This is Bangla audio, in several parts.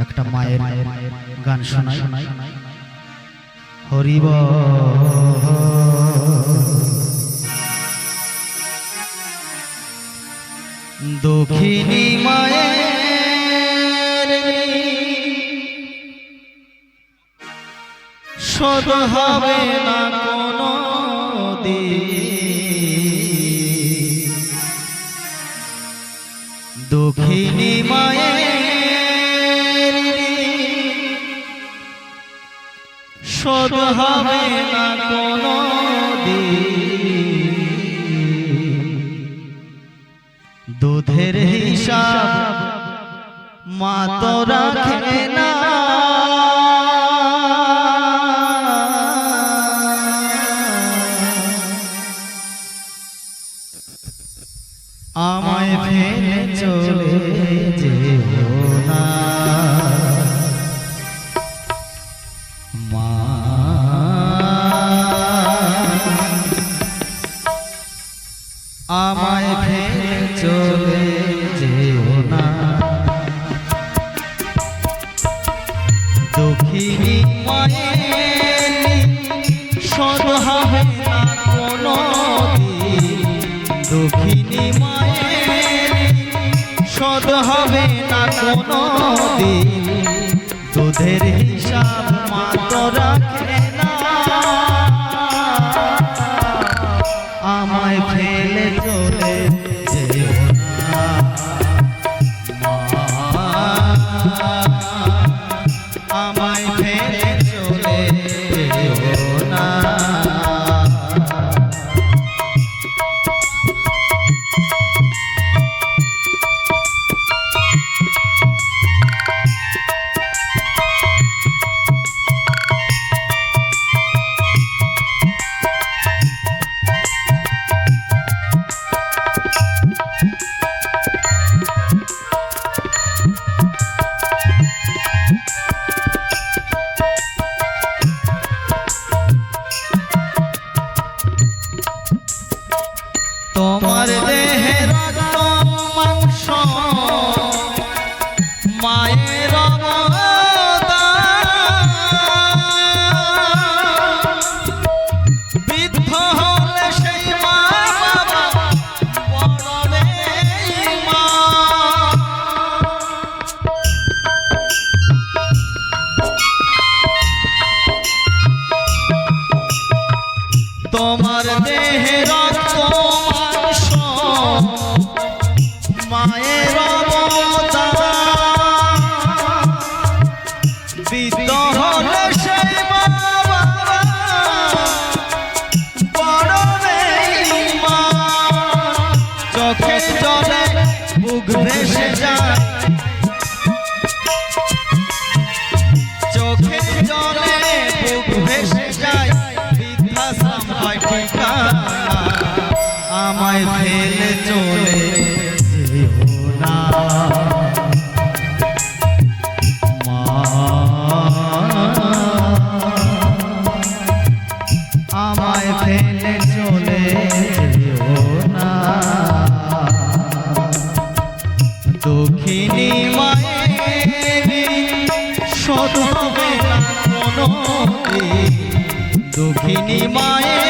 একটা মায়ের গান শোনাই। হরিব। দক্ষিণী মায়ের শোধ হবে না কোনো দক্ষিণী মায়ের শোধ হবে না কোনো দুধের হিসাব মা তো রাখে না। আমায় ফেলে চলে যেও না। মা দক্ষিণী মায়ের সদ হবে না কোনো। দক্ষিণী মায়ের সদ হবে না দুধের তোমার দেহে রক্ত মাংস আমায় ফেলে চলে যেও না। মা আমায় চলে যেও না। দক্ষিণী মায়ের না কোনো মায়ের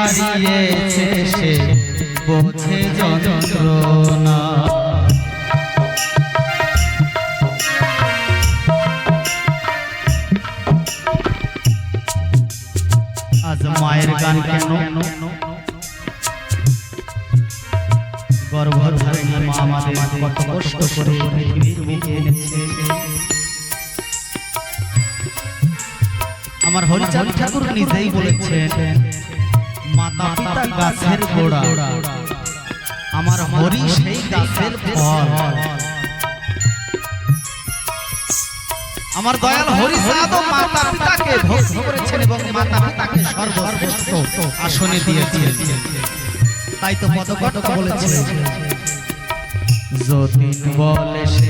হারিয়েছে সে বোঝে যন্ত্রণা মায়ের গান কেন? গর্ভধারিণী মা আমাদের কত কষ্ট করে এনেছে। আমার হরিচাঁদ ঠাকুর নিজেই বলেছেন মাতা গাছের গোড়া। আমার হরি সেই গাছের ফল। আমার দয়াল হরি সাধু মাতা পিতাকে করেছেন এবং মাতা পিতাকে আসনে দিয়েছেন। তাই তো পদকটক বলেছে যতীন বলে সেই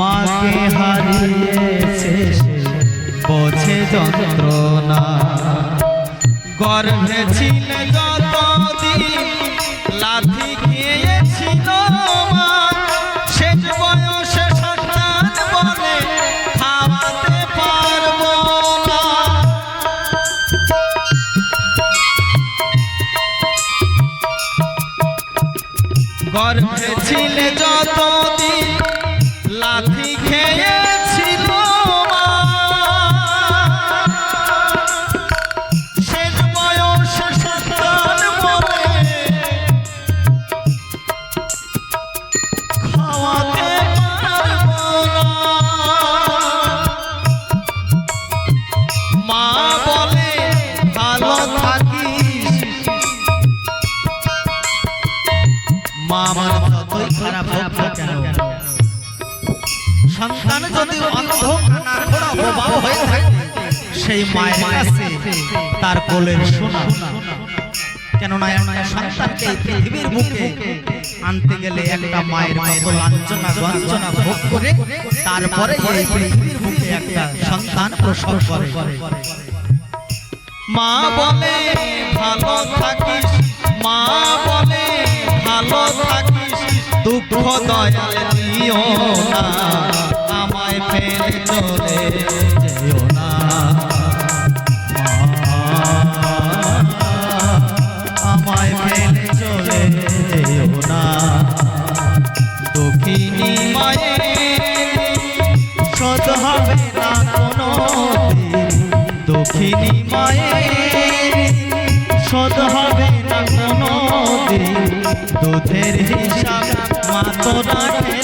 মাকে হারিয়েছে বোঝে যন্ত্রণা। গর্ভে ছিলে যতদিন লাথি খেয়েছিল মা শেষ বয়সে সন্তান বলে খাওয়াতে পারব না। গর্ভে ছিলে যতদিন লাথি খেয়েছিল মা। শেষ বয়সে খাওয়াতে মা বলে, ভালো থাকিস। মা আমার যতই খারাপ হোক কেন সন্তান যদি অন্ধ কানাখোড়া বোবাও হয়ে থাকে সেই মায়ের কাছে তার কোলের সোনা। কেননা সন্তানকে পৃথিবীর মুখে আনতে গেলে একটা মায়ের লাঞ্ছনা গঞ্জনা ভোগ করে তারপরে এই পৃথিবীর মুখে একটা সন্তান প্রসব করে। মা বলে ভালো থাকিস। মা বলে ভালো থাকিস। দুঃখ দয়াল দিও না। ফেলে চলে যেও না। আমায় ফেলে চলে যেও না। দক্ষিণী মায়ের শোধ হবে না কোনো দক্ষিণী মায়ের শোধ হবে না কোনো দুধের হিসাব মা রাখে